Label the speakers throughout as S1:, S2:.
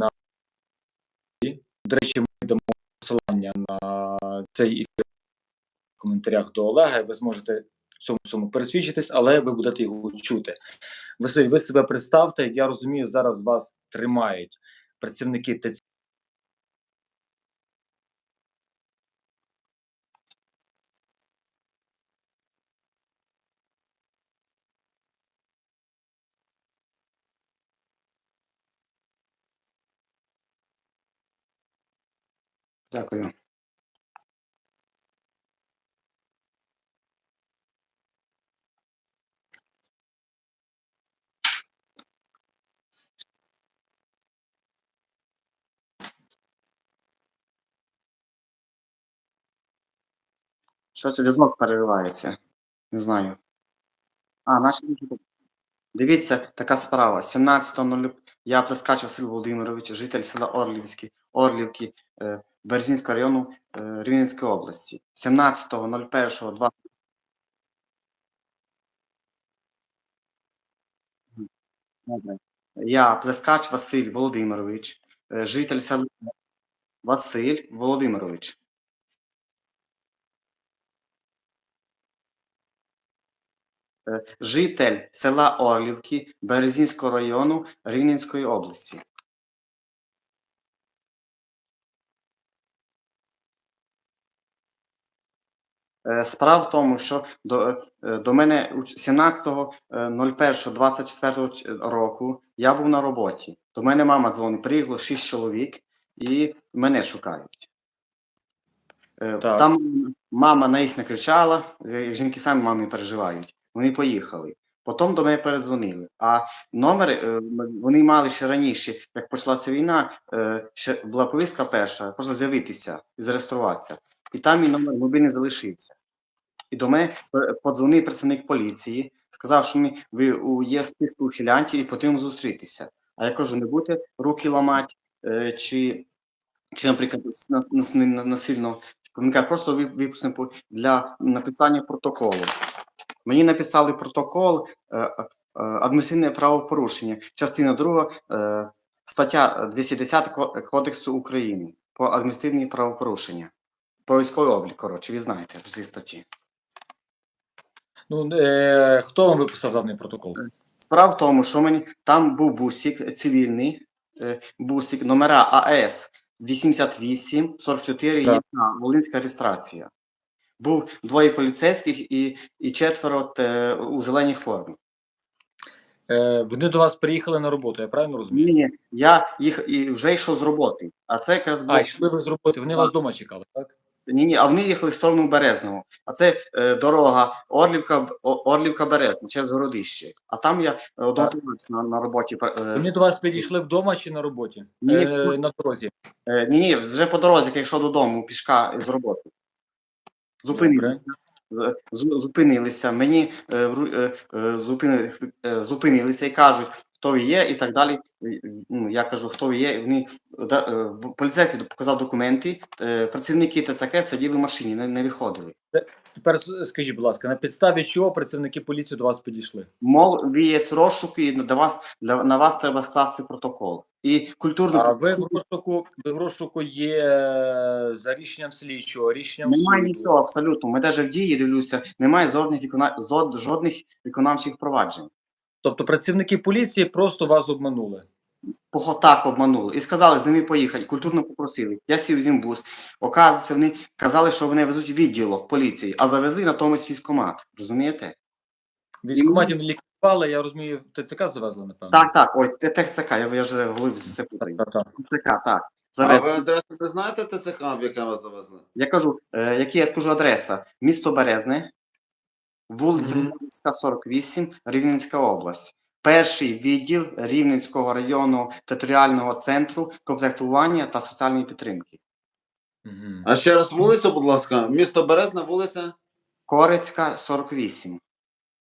S1: на до речі, ми дамо посилання на цей ефір в коментарях до Олега. Ви зможете цьому всьому пересвідчитись, але ви будете його чути. Василь, ви себе представте. Я розумію, зараз вас тримають працівники ТЦ.
S2: Дякую. Що це зв'язок переривається? Не знаю. А, наші Дивіться, така справа. 17.00 я Плескач Василь Володимирович, житель села Орлівські, Орлівки, е, Березінського району е, Рівненської області. 17.01.2 Я Плескач Василь Володимирович, е, житель села Василь Володимирович. Е, Житель села Орлівки Березінського району Рівненської області. Справа в тому, що до, е, до мене у 17.01.24 року я був на роботі. До мене мама дзвонить, приїхало 6 чоловік і мене шукають. Е,
S1: Так.
S2: Там мама на їх не кричала, е, жінки самі мамі переживають. Вони поїхали. Потім до мене передзвонили. А номери е, вони мали ще раніше, як почалася війна, е, ще була повістка перша, можна з'явитися і зареєструватися. І там мій номер мобільний залишився. І до мене подзвонив представник поліції, сказав, що ми, ви є списку ухилянтів і потрібно зустрітися. А я кажу, не будете руки ламати, е, чи, чи, наприклад, насильно. Просто ви- випустимо для написання протоколу. Мені написали протокол е, е, адміністративне правопорушення, частина 2, е, стаття 210 Кодексу України по адміністративні правопорушення. По військовий облік, коротше, ви знаєте про ці статті.
S1: Ну е, хто вам виписав даний протокол?
S2: Справа в тому, що мені там був бусик цивільний, е, бусик номера АС 88 44
S1: Так.
S2: Волинська реєстрація. Був двоє поліцейських і, і четверо те, у зеленій формі.
S1: Е, вони до вас приїхали на роботу, я правильно розумію?
S2: Ні, я їх і вже йшов з роботи. А це якраз був
S1: А, йшли ви з роботи, вони вас вдома чекали, так?
S2: Ні, ні, а вони їхали в сторону Березного. А це е, дорога Орлівка, Орлівка Березна через городище. А там я е, на, на роботі. е,
S1: Вони до вас підійшли вдома чи на роботі?
S2: Ні, ні.
S1: Е, на дорозі.
S2: Е, ні, ні, вже по дорозі, як я йшов додому, пішка з роботи. Зупинилися. Зупинилися. Мені е, е, е, зупини, е, зупинилися і кажуть, хто ви є, і так далі. Е, Ну, я кажу, хто ви є. Вони е, в- поліцейський показав документи. е, Працівники ТЦК сиділи в машині, не, не виходили.
S1: Тепер скажіть, будь ласка, на підставі чого працівники поліції до вас підійшли?
S2: Мов ви є розшуки, і на вас для на вас треба скласти протокол. І культурно
S1: А ви в розшуку, ви в розшуку є е, за рішенням слідчого, рішенням
S2: Немає
S1: суду.
S2: нічого абсолютно. Ми навіть в дії дивлюся, немає жодних викона... жодних виконавчих проваджень.
S1: Тобто працівники поліції просто вас обманули.
S2: Так обманули і сказали з ними поїхати. Культурно попросили. Я сів з ним бус. Оказується, вони казали, що вони везуть відділок поліції, а завезли натомість військкомат. Розумієте?
S1: Військкоматів не ліквідували, я розумію, в ТЦК завезли, напевно.
S2: Так, так. Ой, ТЦК, я, я вже говорив з це питання.
S1: так, так.
S2: ТЦК, так.
S3: А ви адресу не знаєте ТЦК, в яке вас завезли?
S2: Я кажу, е, які я скажу адреса? Місто Березне, вулиця
S3: Мгм.
S2: Рівненська, 48, Рівненська область. Перший відділ Рівненського районного територіального центру комплектування та соціальної підтримки.
S3: А ще раз вулицю, будь ласка. Місто Березна, вулиця
S2: Корецька, 48.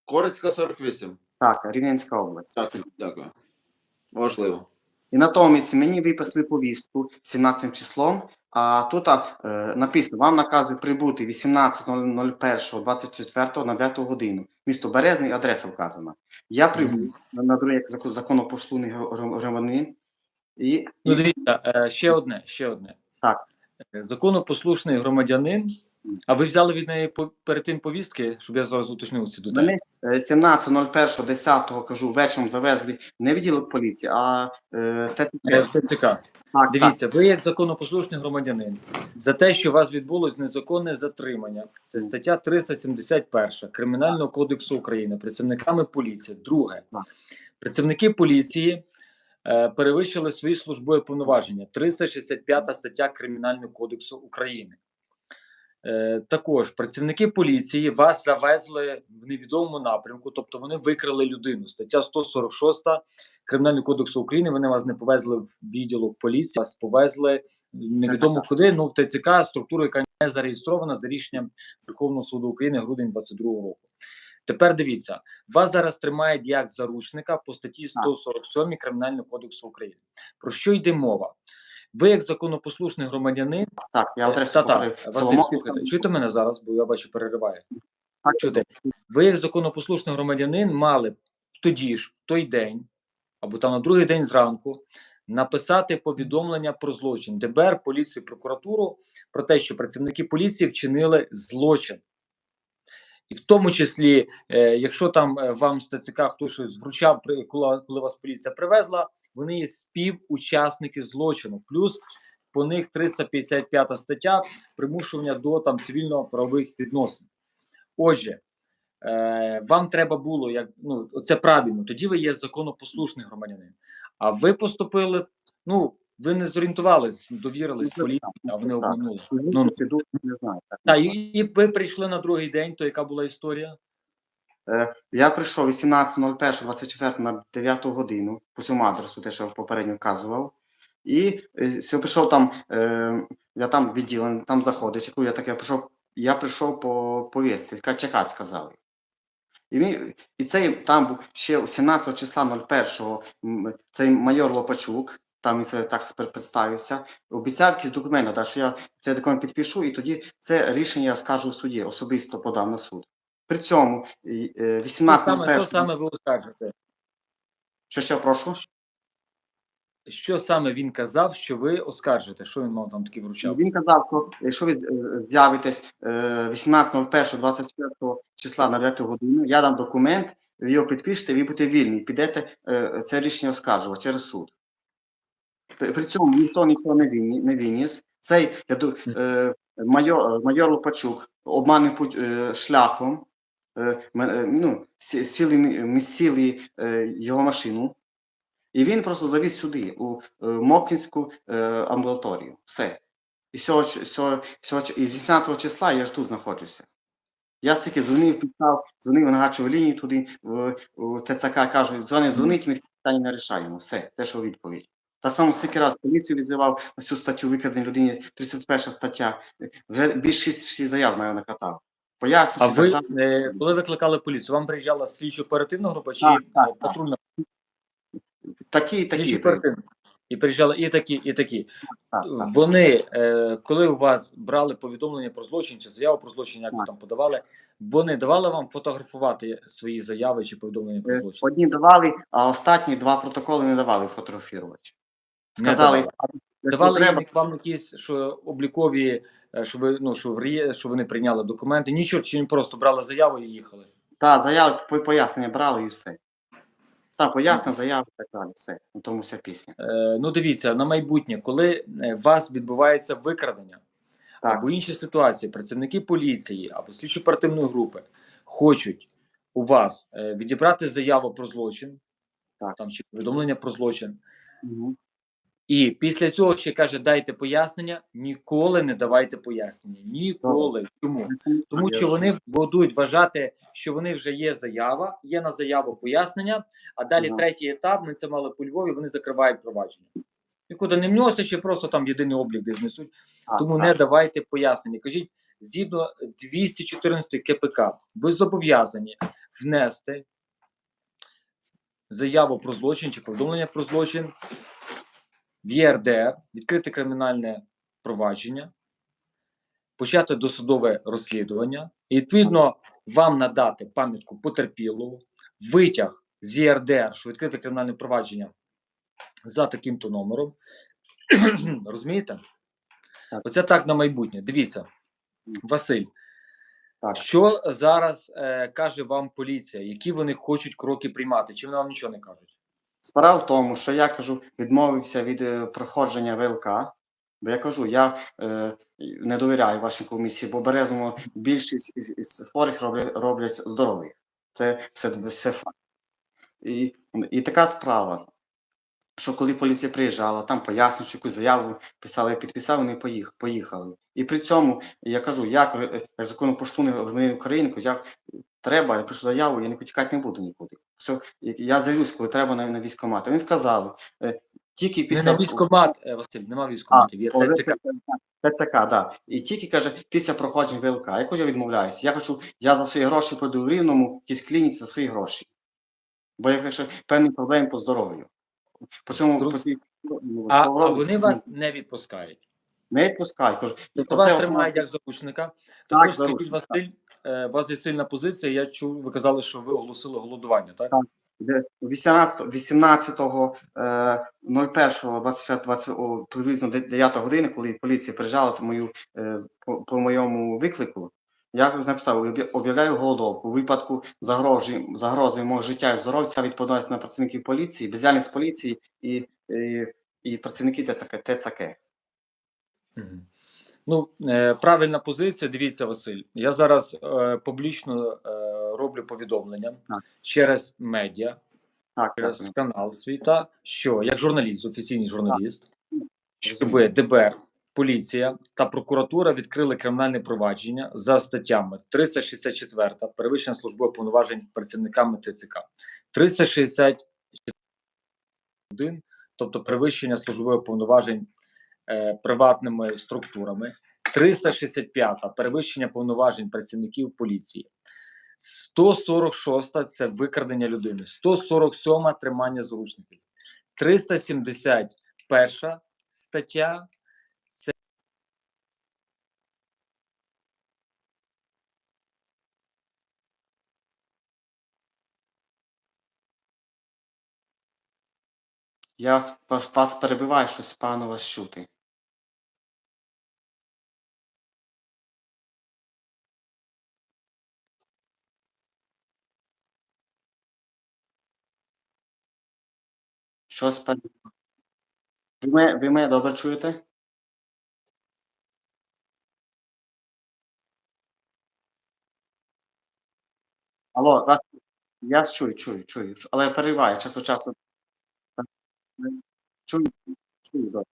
S3: Корицька, 48.
S2: Так, Рівненська область.
S3: Дякую. Дякую. Важливо.
S2: І натомість мені виписали повістку 17 числом, а тут е, написано, вам наказують прибути 18.01.24 на 9 годину. Місто Березний, адреса вказана. Я прибув на, на другий як закон- законопослушний громадянин, І,
S1: Ну, дивіться, е, ще одне, ще одне.
S2: Так.
S1: Е, Законопослушний громадянин. А ви взяли від неї перед тим повістки, щоб я зараз уточнив ці деталі?
S2: Мене е, 17.01.10 кажу, вечором завезли не відділок поліції, а е, ТЦК.
S1: Е, ТЦК.
S2: Так.
S1: Дивіться, ви як законопослушний громадянин за те, що у вас відбулось незаконне затримання. Це стаття 371 Кримінального кодексу України працівниками поліції. Друге, працівники поліції е, перевищили свої службові повноваження. 365 стаття Кримінального кодексу України. Е, також працівники поліції вас завезли в невідомому напрямку, тобто вони викрали людину. Стаття 146 Кримінального кодексу України. Вони вас не повезли в відділок поліції, вас повезли невідомо куди. Ну в ТЦК структуру, яка не зареєстрована за рішенням Верховного суду України грудень 22 року. Тепер дивіться, вас зараз тримають як заручника по статті 147 Кримінального кодексу України. Про що йде мова? Ви, як законопослушний громадянин,
S2: Так, я
S1: та, та. Василь, слухайте, чуєте мене зараз, бо я бачу, перериваю.
S2: Так,
S1: Чуєте? Ви, як законопослушний громадянин, мали тоді ж, в той день, або там на другий день зранку, написати повідомлення про злочин ДБР, поліцію, прокуратуру про те, що працівники поліції вчинили злочин. І в тому числі, е, якщо там е, вам з хтось щось вручав, коли, коли вас поліція привезла, вони є співучасники злочину. Плюс по них 355 стаття примушування до там цивільно-правових відносин. Отже, е, вам треба було як ну це правильно. Тоді ви є законопослушний громадянин. А ви поступили. Ну ви не зорієнтувались, довірились
S2: Ну,
S1: поліції, а вони обманули.
S2: Ну,
S1: Ну,
S2: не знаю. Так,
S1: Та і, і ви прийшли на другий день. То яка була історія?
S2: Е, Я прийшов 18.01.24 на 9 годину по цьому адресу, те, що я попередньо вказував. І е, все, прийшов там, е, я там відділений, там заходить, я таке прийшов, я прийшов по повістці, яка чекати сказали. І, він, і цей там був ще 17 числа 01 м, цей майор Лопачук, там він себе так представився, обіцяв якісь документи, так, що я цей документ підпишу, і тоді це рішення я скажу в суді, особисто подам на суд. При цьому і, е,
S1: Що саме, що саме ви оскаржите?
S2: що ще прошу?
S1: Що саме він казав, що ви оскаржите? Що він мав там таки вручав?
S2: Він казав, що якщо ви з- е, з'явитесь е, 18.01.24 числа на 9 годину, я дам документ, ви його підпишете, ви будете вільні, підете е, це рішення оскаржувати через суд. При, цьому ніхто нічого не, вині- не виніс. Цей я, ду- е, майор, майор Лопачук обманним путь, е, шляхом, е, е, ну, сіли, ми- сіли е, його машину, і він просто завіз сюди, у е, Мокінську е, амбулаторію. Все. І цього, цього, цього, і з 18 числа я ж тут знаходжуся. Я стільки дзвонив, писав, дзвонив на гарячу лінію туди, в, в ТЦК кажуть, дзвонить, дзвонить, ми питання не рішаємо. Все, те, що відповідь. Та саме стільки раз поліцію визивав на цю статтю викрадення людині, 31 стаття. Вже більше 6 заяв на накатав. Поясню,
S1: А ви е, коли викликали поліцію? Вам приїжджала слідчо оперативна група чи
S2: Так, так,
S1: патрульна
S2: такі, такі.
S1: І приїжджали і такі, і такі.
S2: Так, так.
S1: Вони, е, коли у вас брали повідомлення про злочин чи заяву про злочин, як ви там подавали, вони давали вам фотографувати свої заяви чи повідомлення про
S2: Е,
S1: злочин?
S2: Одні давали, а останні два протоколи не давали фотографувати.
S1: Не
S2: Сказали,
S1: давали. Давали
S2: треба,
S1: вам якісь що облікові, е, що ви ну що в що вони прийняли документи. Нічого, чи просто брали заяву і їхали.
S2: та заяви по- пояснення брали і все. Та, пояснення, заяви і так далі. Все. На тому вся пісня.
S1: Е, ну дивіться на майбутнє, коли е, у вас відбувається викрадення
S2: Так.
S1: або інші ситуації, працівники поліції або слідчо оперативної групи хочуть у вас е, відібрати заяву про злочин,
S2: Так.
S1: там чи повідомлення про злочин,
S2: Угу.
S1: І після цього ще каже, дайте пояснення. Ніколи не давайте пояснення. Ніколи. Чому? Тому що вони будуть вважати, що вони вже є заява, є на заяву пояснення, а далі третій етап. Ми це мали по Львові. Вони закривають провадження. Нікуди не вносять, ще просто там єдиний облік де знесуть. Тому не давайте пояснення. Кажіть, згідно 214 КПК, ви зобов'язані внести заяву про злочин чи повідомлення про злочин в ЄРДР, відкрити кримінальне провадження, почати досудове розслідування, і відповідно вам надати пам'ятку потерпілого, витяг з ЄРДР, що відкрите кримінальне провадження за таким-то номером. Розумієте?
S2: Так.
S1: Оце так на майбутнє. Дивіться, Василь,
S2: Так.
S1: що зараз е, каже вам поліція? Які вони хочуть кроки приймати? Чи вони вам нічого не кажуть?
S2: Справа в тому, що я кажу, відмовився від е, проходження ВЛК. Бо я кажу, я е, не довіряю вашій комісії, бо березному більшість із, із хворих роблять, роблять здорових. Це, це, це факт. І, і така справа, що коли поліція приїжджала, там пояснюючи якусь заяву писали, я підписав, вони поїх, поїхали. І при цьому я кажу, як, е, як закону поштуни України, як треба, я пишу заяву, я не тікати не буду нікуди. Все, я з'явлюсь, коли треба на, на військкомат. Він сказав, е, тільки
S1: Не на військкомат, е, Василь, нема військкоматів, є ТЦК.
S2: ТЦК, да. І тільки каже, після проходження ВЛК. Я кажу, я відмовляюся. Я хочу, я за свої гроші пройду в рівному якійсь клініці за свої гроші. Бо я кажу, певні проблеми по здоров'ю. По цьому
S1: Друг-
S2: по цій,
S1: А, а вони вас не відпускають.
S2: не відпускають. Кажу,
S1: Тобто вас тримають як заручника.
S2: Так,
S1: скажіть, Василь, у вас є сильна позиція. Я чув, ви казали, що ви оголосили голодування, так?
S2: Так. де 18, 18 е, 01 20, 20, о, приблизно 9 години, коли поліція приїжджала по, мою, е, по, по моєму виклику, я написав, об'являю голодовку. У випадку загрози, загрози мого життя і здоров'я ця відповідальність на працівників поліції, бездіяльність поліції і, і, і працівники ТЦК. ТЦК.
S1: Мгм. Ну, е, правильна позиція. Дивіться, Василь. Я зараз е, публічно е, роблю повідомлення
S2: Так.
S1: через медіа,
S2: Так,
S1: через
S2: так.
S1: канал світа, що як журналіст, офіційний журналіст, щоб ДБР, поліція та прокуратура відкрили кримінальне провадження за статтями 364 перевищення службових повноважень працівниками ТЦК, 361, тобто перевищення службових повноважень приватними структурами, 365 перевищення повноважень працівників поліції. 146 це викрадення людини, 147 тримання заручників, 371 стаття це
S2: Я вас, перебиваю, щось пану вас чути. Щось перебиваю. Ви мене, ви мене добре чуєте? Алло, вас, я чую, чую, чую, але перебиваю, час від часу. Чую, чую, добре.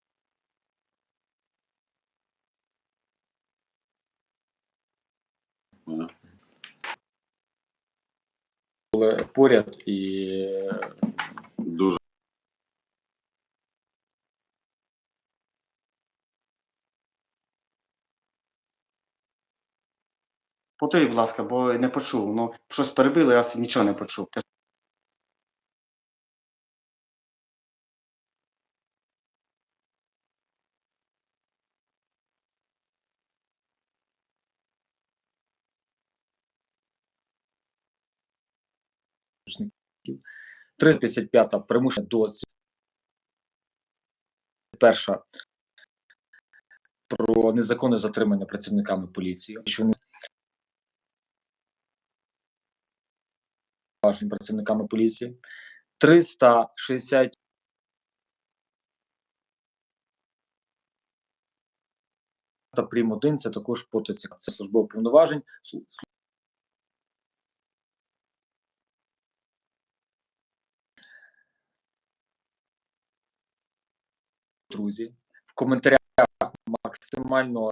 S1: Були поряд і е,
S3: Дуже.
S2: Повторіть, будь ласка, бо не почув. Ну, щось перебило, я нічого не почув.
S1: заручників. 355 примушення до перша про незаконне затримання працівниками поліції, що вони повноважень працівниками поліції. 360 та прим. 1 це також по ТЦК. Це службове повноважень. Друзі, в коментарях максимально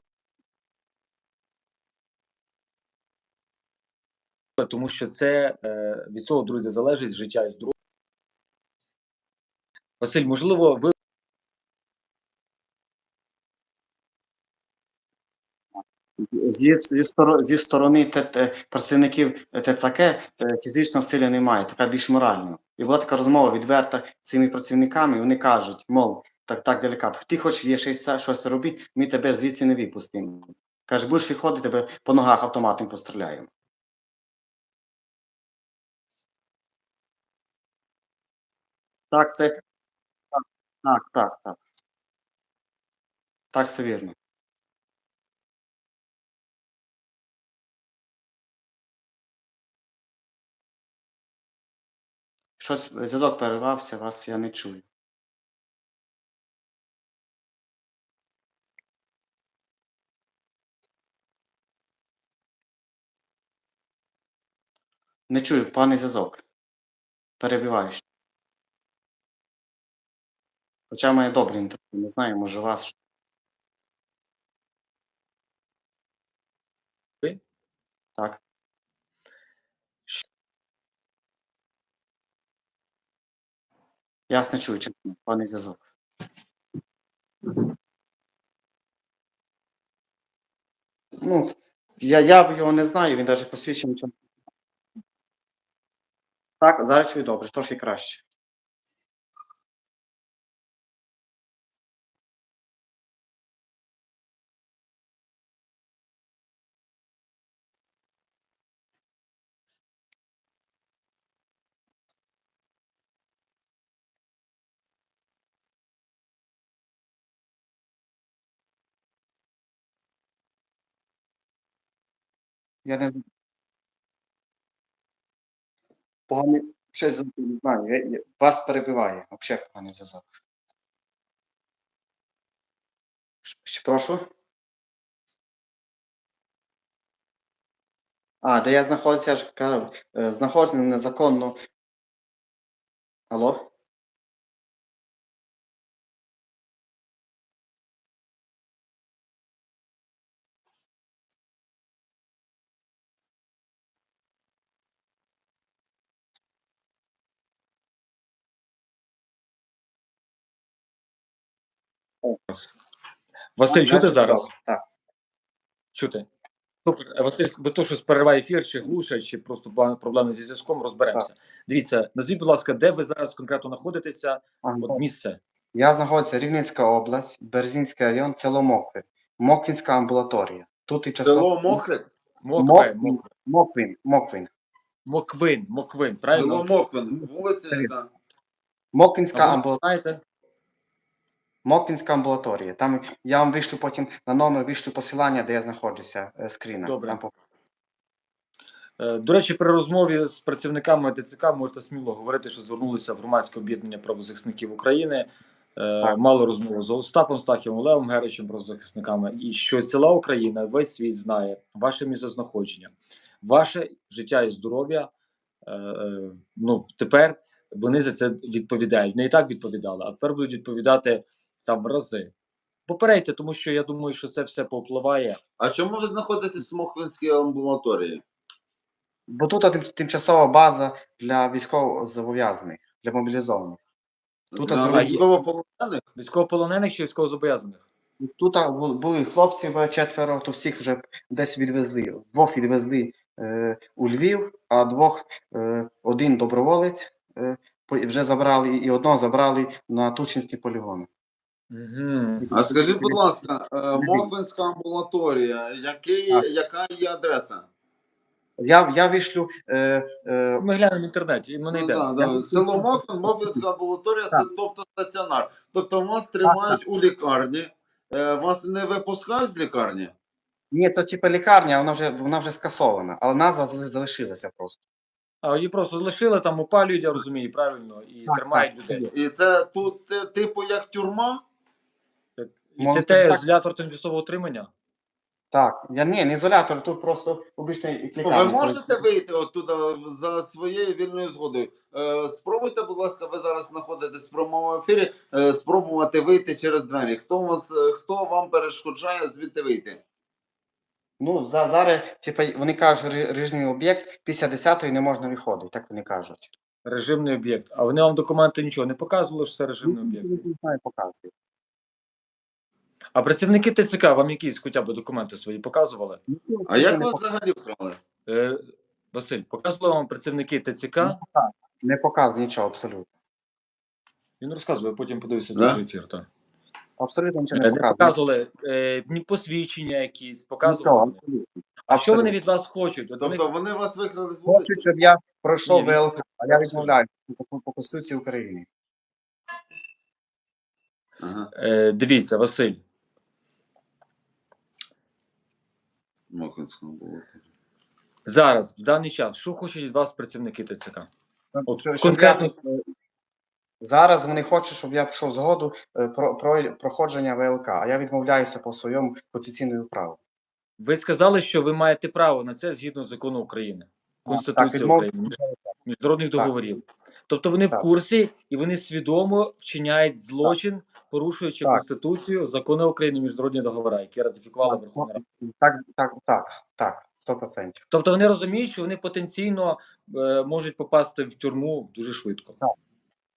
S1: тому що це е, від цього, друзі, залежить життя і здоров'я. Василь, можливо, ви
S2: Зі, зі, зі сторони ТТ, працівників ТЦК е, фізичного сили немає, така більш моральна. І була така розмова відверта з цими працівниками, вони кажуть, мов, так, так делікатно, ти хочеш є щось, щось робити, ми тебе звідси не випустимо. Каже, будеш виходити, тебе по ногах автоматом постріляємо. Так, це Так, так, так. Так, все вірно. Щось зв'язок перервався, вас я не чую. Не чую, пане зв'язок. Перебиваєш. Хоча має добрий інтернет, не знаю, може вас.
S1: Ви?
S2: Так. Я вас не чую, чесно, пане зв'язок. Ну, я, я його не знаю, він навіть посвідчив нічого. Так, зараз чую добре, трохи краще. Я не знаю. Поганий ще не знаю. Вас перебиває, взагалі поганий зв'язок. Прошу. А, де я знаходжуся, я ж кажу, е, знаходжуся незаконно. Алло?
S1: Василь, чути зараз?
S2: Так.
S1: Чути. Супер. Е, Василь, бо то щось перериває ефір, чи глушить, чи просто проблеми зі зв'язком, розберемося. Дивіться, назвіть, будь ласка, де ви зараз конкретно знаходитеся?
S2: Ага.
S1: От місце.
S2: Я знаходжуся Рівненська область, Берзінський район, село Моквин, Моквінська амбулаторія. Тут і часово...
S3: Село Мохрик,
S1: Мокве,
S2: Моквін,
S1: Мок-
S2: Моквін, Моквін.
S1: Моквин, Моквин,
S3: село
S1: правильно?
S3: Моквин,
S2: Це
S3: вулиця
S2: він.
S3: яка?
S2: Моквінська
S1: А ви
S2: амбулаторія. Моквінська амбулаторія. Там я вам вишлю потім на номер вишлю посилання, де я знаходжуся, е, скріна.
S1: Добре.
S2: Там по-
S1: Е, До речі, при розмові з працівниками ТЦК можете сміло говорити, що звернулися в громадське об'єднання правозахисників України. Е,
S2: Так.
S1: Мали розмову з Остапом Стахівим, Левом Геричем, правозахисниками, і що ціла Україна, весь світ знає ваше місцезнаходження, ваше життя і здоров'я. Ну тепер вони за це відповідають. Не і так відповідали, а тепер будуть відповідати там в рази. Попередьте, тому що я думаю, що це все повпливає.
S3: А чому ви знаходитесь в Мохвинській амбулаторії?
S2: Бо тут тим- тимчасова база для військовозобов'язаних, для мобілізованих. Тут
S3: Для
S2: а,
S3: військовополонених?
S1: Військовополонених чи військовозобов'язаних?
S2: Тут а, бу- були хлопців е, четверо, то всіх вже десь відвезли. Двох відвезли е, у Львів, а двох е, один доброволець е, по- вже забрали, і одного забрали на Тучинський полігон.
S1: Угу.
S3: А скажіть, будь ласка, е, амбулаторія, який, яка її адреса?
S2: Я, я вишлю е, е,
S1: Ми глянемо в інтернеті, і ми не
S3: Ну,
S1: йдемо.
S3: да, да. Село Мохвин, Мохвинська амбулаторія, це тобто стаціонар. Тобто вас тримають у лікарні, е, вас не випускають з лікарні?
S2: Ні, це типу лікарня, вона вже вона вже скасована, але назва зали- залишилася просто.
S1: А її просто залишили там, опалюють, я розумію, правильно, і
S2: Так,
S1: тримають
S2: так,
S1: людей.
S3: І це тут типу як тюрма?
S1: І це те
S2: так.
S1: ізолятор тимчасового утримання.
S2: Так, я ні, не ізолятор, тут просто обичний лікарня.
S3: Ви можете вийти оттуда за своєю вільною згодою? Е, спробуйте, будь ласка, ви зараз знаходитесь в прямому ефірі. Е, спробувати вийти через двері. Хто вас, е, хто вам перешкоджає звідти вийти?
S2: Ну, за, зараз, типу, вони кажуть, ре- режимний об'єкт після 10-ї не можна виходити, так вони кажуть.
S1: Режимний об'єкт. А вони вам документи нічого не показували, що це режимний об'єкт.
S2: Не показує.
S1: А працівники ТЦК вам якісь хоча б документи свої показували?
S3: А як ви взагалі вкрали?
S1: Е, Василь, показували вам працівники ТЦК?
S2: Не показує нічого абсолютно.
S1: Він розказує, потім подивився
S3: Да?
S1: дуже ефір. Так.
S2: Абсолютно нічого
S1: Е,
S2: не
S1: Не
S2: показує.
S1: показували е, ні посвідчення якісь,
S2: Нічого,
S1: показували.
S2: абсолютно.
S1: А що вони від вас хочуть? От вони
S3: Тобто вони вас викрали з вулиці?
S2: Хочуть, щоб я пройшов
S1: Ні,
S2: ВЛК, а я відмовляюся по, по Конституції України.
S3: Ага.
S1: Е, дивіться, Василь,
S3: Мокринському було.
S1: зараз, в даний час, що хочуть від вас працівники ТЦК? От
S2: Щоб-
S1: в
S2: я-
S1: конкретно-
S2: Зараз вони хочуть, щоб я пішов згоду е, про, про проходження ВЛК, а я відмовляюся по своєму конституційному праву.
S1: Ви сказали, що ви маєте право на це згідно закону України, Конституції
S2: відмов-
S1: України, між- міжнародних
S2: Так.
S1: договорів. Тобто вони в курсі і вони свідомо вчиняють злочин, порушуючи
S2: Так.
S1: Конституцію, закони України, міжнародні договори, які ратифікувала
S2: Так,
S1: Верховна Рада.
S2: Так, так, так, так, 100%.
S1: Тобто вони розуміють, що вони потенційно е, можуть попасти в тюрму дуже швидко.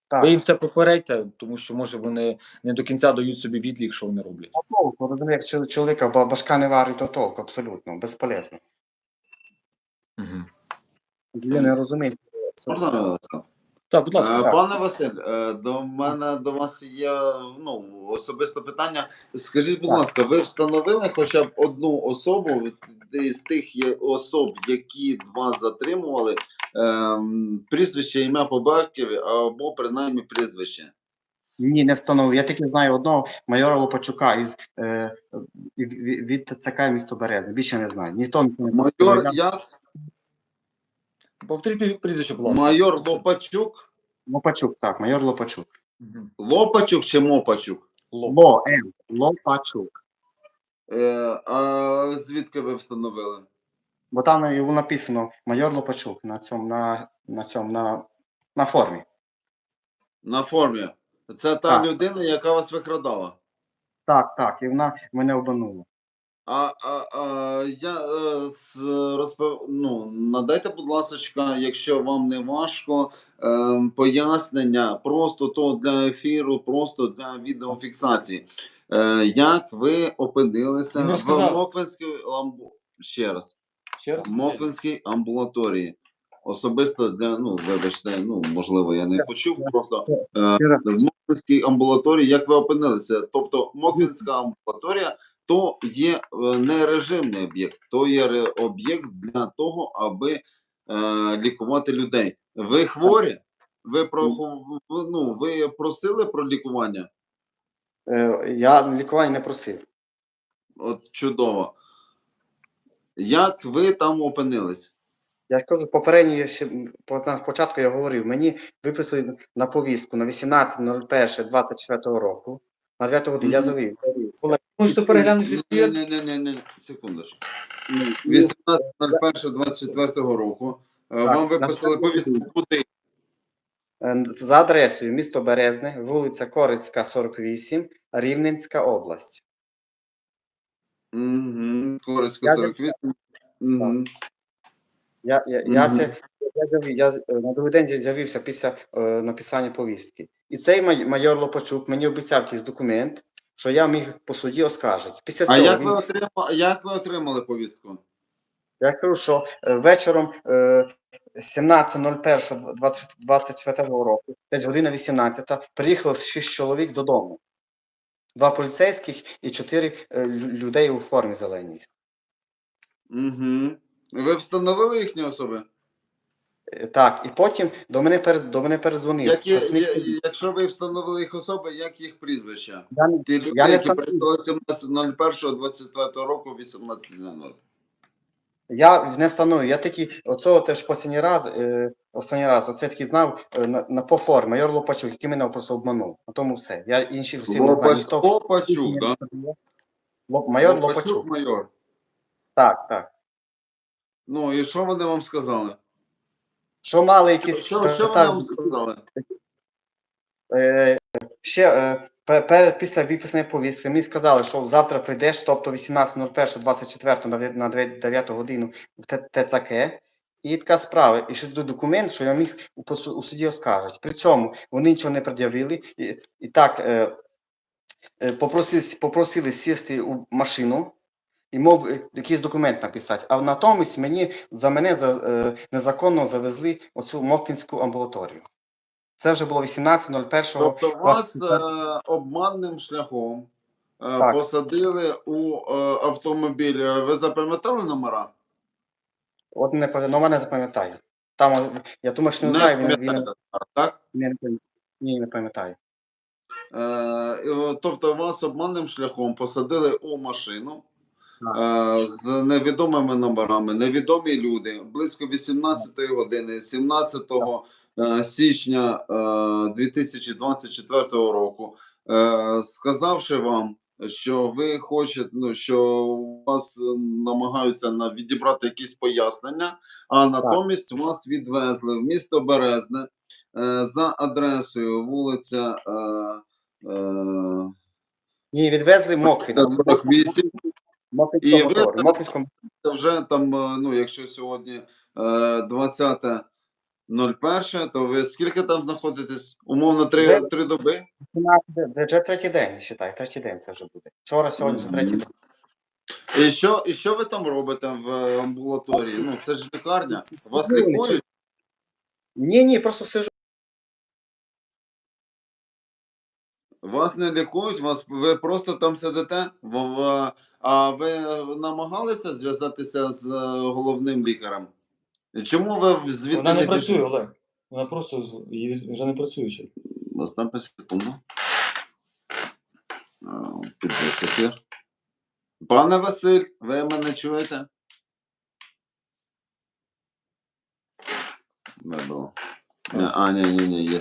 S2: Так.
S1: Ви їм це попередьте, тому що може вони не до кінця дають собі відлік, що вони роблять.
S2: Толку, розумієте, як чоловіка башка не варить, то толку, абсолютно, безполезно.
S1: Угу.
S2: Я не розумію.
S3: Можна?
S1: Так, будь ласка.
S3: Е. Пане Василь, е, до мене до вас є ну, особисте питання. Скажіть, будь
S2: Так.
S3: ласка, ви встановили хоча б одну особу з тих особ, які вас затримували, ем, прізвище, ім'я по батькові або принаймні прізвище?
S2: Ні, не встановив. Я тільки знаю одного майора Лопачука із е, від, ТЦК місто Березне. Більше не знаю. Ніхто не
S3: Майор
S2: Я-
S3: як?
S1: Повторіть прізвище, будь ласка.
S3: Майор Лопачук?
S2: Лопачук, так, майор Лопачук.
S3: Лопачук чи Мопачук?
S2: Ло, М, Лопачук.
S3: Е, а звідки ви встановили?
S2: Бо там йому написано майор Лопачук на цьому, на, на цьому, на, на формі.
S3: На формі. Це та
S2: Так.
S3: людина, яка вас викрадала.
S2: Так, так, і вона мене обманула.
S3: А, а, а я е, з розпов... ну, надайте, будь ласка, якщо вам не важко, е, пояснення просто то для ефіру, просто для відеофіксації. Е, як ви опинилися
S1: Він
S3: в
S1: розказав.
S3: Моквинській ламбу... ще раз,
S1: Ще раз.
S3: Моквинській амбулаторії? Особисто для, ну, вибачте, ну, можливо, я не почув, просто
S2: раз.
S3: в Моквинській амбулаторії, як ви опинилися? Тобто Моквинська амбулаторія то є е, не режимний об'єкт, то є об'єкт для того, аби е, лікувати людей. Ви хворі? Ви про ну, ви просили про лікування?
S2: Е, я лікування не просив.
S3: От чудово. Як ви там опинились?
S2: Я ж кажу, попередньо ще по- на початку я говорив, мені виписали на повістку на 18.01.24 року. На 9 годину я завів.
S1: Олег, можете переглянути ефір?
S3: ні, ні, ні, ні, секундочку. 18.01.24 року. е, Вам виписали повістку куди?
S2: Е, За адресою місто Березне, вулиця Корицька, 48, Рівненська область.
S3: Угу. Корицько
S2: Я
S3: 48. Угу.
S2: Я, я, я це я, завів, я е, на другий день з'явився після е, написання повістки. І цей майор Лопачук мені обіцяв якийсь документ, що я міг по суді оскаржити. Після
S3: А як
S2: він,
S3: ви отримали, як ви отримали повістку?
S2: я кажу, що е, вечором е, 17.01.24 року, десь година 18, приїхало 6 чоловік додому. Два поліцейських і чотири е, людей у формі зеленій.
S3: Угу. Ви встановили їхні особи?
S2: Е, Так, і потім до мене перед до мене передзвонив.
S3: Як є, є- якщо ви встановили їх особи, як їх прізвища?
S2: Я
S3: Ті люди,
S2: Я не
S3: які приїхали 17.01.24 року 18.00.
S2: Я не встановлюю. Я такий, оцього теж останній раз, е, останній раз, оце такий знав е, на, на по формі, майор Лопачук, який мене просто обманув. На тому все. Я інших всіх не знаю. Ніхто
S3: Лопачук, так?
S2: Лоп- майор Лопачук.
S3: майор.
S2: Так, так.
S3: Ну і що вони вам сказали?
S2: Що мали якісь
S3: Що, що
S2: представ-
S3: вам сказали?
S2: е, ще е, пе- пер- після виписаної повістки мені сказали, що завтра прийдеш, тобто 18.01.24 на ве- на 9 годину в Т- ТЦК. І така справа, і ще до документ, що я міг у, посу- у суді оскаржити. При цьому вони нічого не пред'явили. І, і так е, е, попросили, попросили сісти у машину і мов якийсь документ написати. А натомість мені за мене за, е, незаконно завезли оцю Моквінську амбулаторію. Це вже було 18.01.
S3: Тобто вас е, обманним шляхом е,
S2: Так.
S3: посадили у е, автомобіль. Е, Ви запам'ятали номера?
S2: От не пам'ятаю, ну мене запам'ятаю. Там е, я думаю, що не,
S3: Не
S2: знаю, він, він,
S3: пам'ятаєте, так?
S2: не пам'ятаю. Ні, не пам'ятаю.
S3: Е, е, тобто вас обманним шляхом посадили у машину з невідомими номерами, невідомі люди близько 18 години, 17 е, січня е, 2024 року, е, сказавши вам, що ви хочете, ну що у вас е, намагаються на відібрати якісь пояснення, а натомість вас відвезли в місто Березне е, за адресою вулиця. Е, е,
S2: Ні, відвезли Моквін.
S3: 48. І ви вже там, е, ну, якщо сьогодні е, 20.01, то ви скільки там знаходитесь? Умовно, три, три доби?
S2: Це вже третій день, вважай, третій день це вже буде. Вчора, сьогодні вже третій день.
S3: І що, і що ви там робите в е, амбулаторії? Ну, це ж лікарня. Вас лікують?
S2: Ні, ні, просто сижу.
S3: Вас не лікують, вас ви просто там сидите. В, в- а ви намагалися зв'язатися з е, головним лікарем? Чому ви звідти
S1: Вона не
S3: пішли?
S1: працює, Олег. Вона просто з- її вже не працює ще.
S3: Остап секунду. А, Підвис ефір. Пане Василь, ви мене чуєте? Не було. Не, а, ні, ні, ні, є.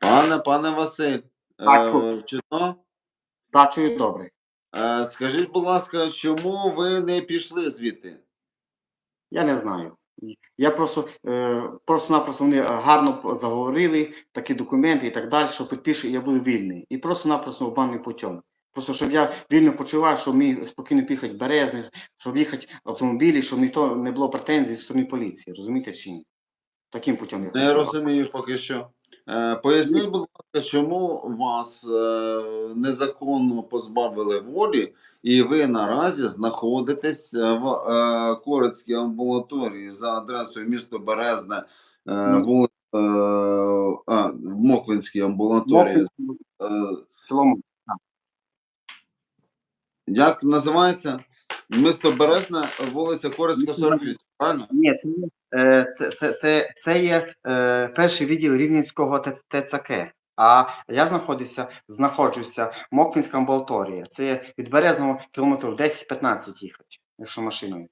S3: Пане, пане Василь,
S2: Так,
S3: е,
S2: слухаю.
S3: чутно?
S2: Так, чую добре.
S3: Е, скажіть, будь ласка, чому ви не пішли звідти?
S2: Я не знаю. Я просто е, просто-напросто вони гарно заговорили, такі документи і так далі, що підпишу, і я буду вільний. І просто-напросто обманним путем. Просто щоб я вільно почував, щоб міг спокійно поїхати в Березний, щоб їхати автомобілі, щоб ніхто не було претензій зі сторони поліції. Розумієте чи ні? Таким путем я
S3: Не розумію поки що. Е, поясніть, будь ласка, чому вас е, незаконно позбавили волі, і ви наразі знаходитесь в е, Корицькій амбулаторії за адресою місто Березне,
S2: Ну.
S3: вулиця, а, в Моквинській амбулаторії.
S2: Цілому.
S3: як називається? Місто Березне, вулиця Корицька, 48, правильно?
S2: Ні, це, є, е, це, це, це, це є е, перший відділ Рівненського ТЦК. А я знаходжуся, знаходжуся Моквінська амбулаторія. Це є від Березного кілометрів 10-15 їхати, якщо машиною.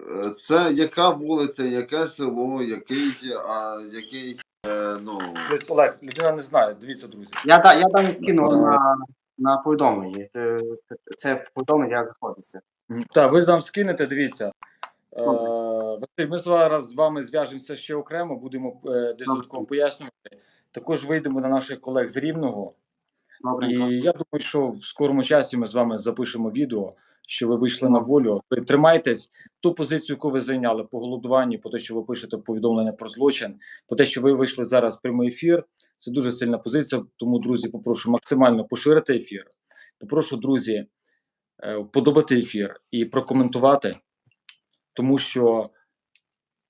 S3: Е, Це яка вулиця, яке село, який, а, який е, ну,
S1: Тобто, Олег, людина не знає. Дивіться, друзі.
S2: Я, да- я дані скинув на, на повідомлення. Це, це, повідомлення, як знаходиться.
S1: Так, ви нам скинете, дивіться. Е, Василь, ми зараз з вами зв'яжемося ще окремо, будемо е, десь додатково пояснювати. Також вийдемо на наших колег з Рівного.
S2: Добре.
S1: І я думаю, що в скорому часі ми з вами запишемо відео, що ви вийшли на волю. Ви тримайтесь ту позицію, яку ви зайняли по голодуванню, по те, що ви пишете повідомлення про злочин, по те, що ви вийшли зараз в прямий ефір. Це дуже сильна позиція. Тому, друзі, попрошу максимально поширити ефір. Попрошу, друзі, е, вподобати ефір і прокоментувати, тому що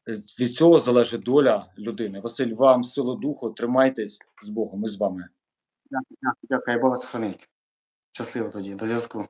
S1: е, від цього залежить доля людини. Василь, вам силу духу, тримайтесь з Богом. Ми з вами.
S2: Дякую, дякую, Бог вас. Щасливо тоді, до зв'язку.